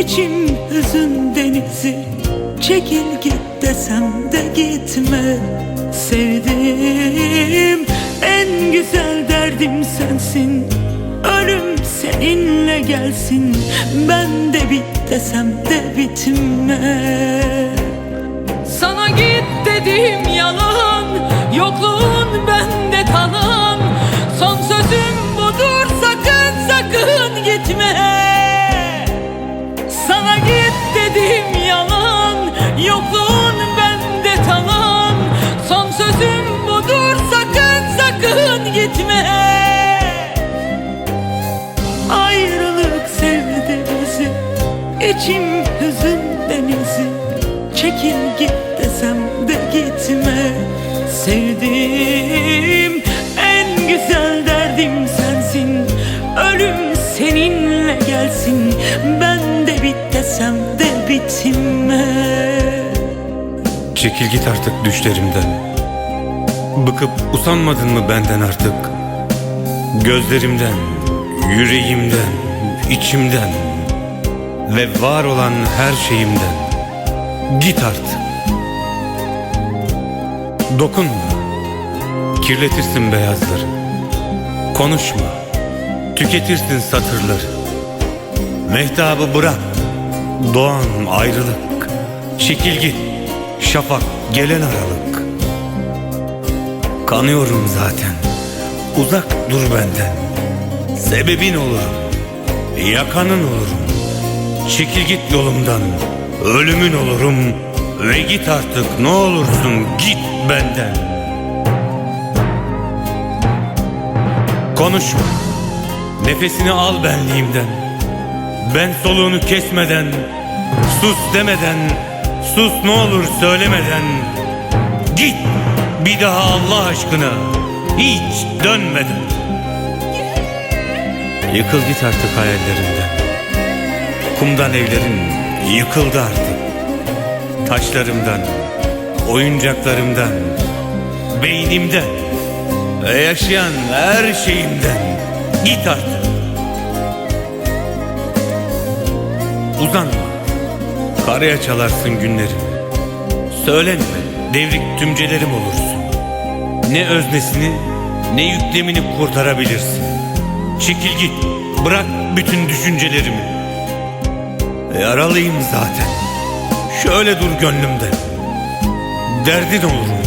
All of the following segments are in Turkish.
içim hüzün denizi. Çekil git desem de gitme. Sevdim en güzel derdim sensin. Ölüm seninle gelsin. Ben de bit desem de bitme. Sana git dediğim yalan Yokluğun gitme Ayrılık sevdi bizi İçim hüzün denizi Çekil git desem de gitme. Sevdim en güzel derdim sensin. Ölüm seninle gelsin. Ben de bit desem de bitme. Çekil git artık düşlerimden Bıkıp usanmadın mı benden artık? Gözlerimden, yüreğimden, içimden Ve var olan her şeyimden. Git artık. Dokunma. Kirletirsin beyazları. Konuşma. Tüketirsin satırları. Mehtabı bırak. Doğan ayrılık. Çekil git. Şafak gelen aralık Kanıyorum zaten. Uzak dur benden. Sebebin olurum. Yakanın olurum. Çekil git yolumdan. Ölümün olurum. Ve git artık ne olursun git benden. Konuşma Nefesini al benliğimden. Ben soluğunu kesmeden Sus demeden Sus ne olur söylemeden. Git bir daha Allah aşkına Hiç dönmeden Yıkıl git artık hayallerimden Kumdan evlerin yıkıldı artık. Taşlarımdan Oyuncaklarımdan Beynimden yaşayan her şeyimden Git artık. Uzanma. Karaya çalarsın günlerimi Söylenme devrik tümcelerim olursun. Ne öznesini ne yüklemini kurtarabilirsin. Çekil git bırak bütün düşüncelerimi. Yaralıyım zaten. Şöyle dur gönlümde. Derdin olurum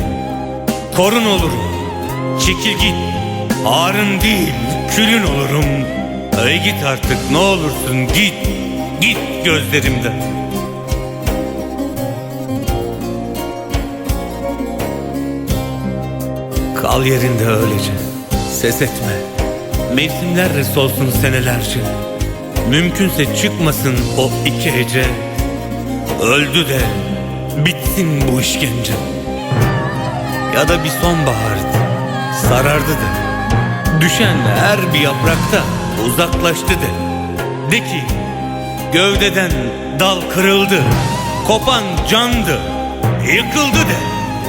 Korun olurum Çekil git Ağrın değil külün olurum. Ay git artık ne olursun git Git gözlerimden Kal yerinde öylece. Ses etme. Mevsimler solsun senelerce. Mümkünse çıkmasın o iki hece Öldü de Bitsin bu işkence. Ya da bir sonbahardı. Sarardı da Düşen her bir yaprakta Uzaklaştı de. De ki Gövdeden dal kırıldı. Kopan candı. Yıkıldı de.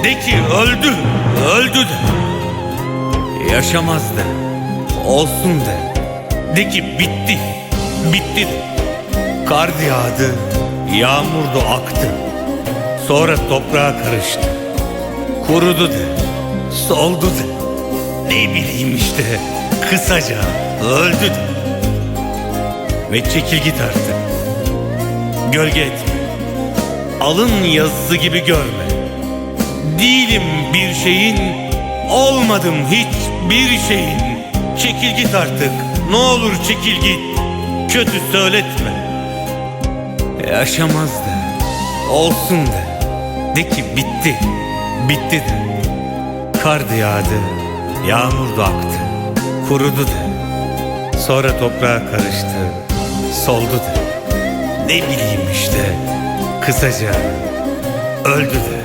De ki öldü Öldü de Yaşamaz de Olsun de. De ki bitti Bitti de. Kar yağdı Yağmur da aktı. Sonra toprağa karıştı. Kurudu de Soldu de. Ne bileyim işte Kısaca öldü de. Ve çekil git artık. Gölge etme. Alın yazısı gibi görme. Değilim bir şeyin Olmadım hiçbir şeyin. Çekil git artık. Ne olur çekil git. Kötü söyletme. Yaşamaz da. Olsun da. De ki bitti. Bitti de. Kar da yağdı. Yağmur da aktı. Kurudu da. Sonra toprağa karıştı. Soldu da. Ne bileyim işte. Kısaca. Öldü de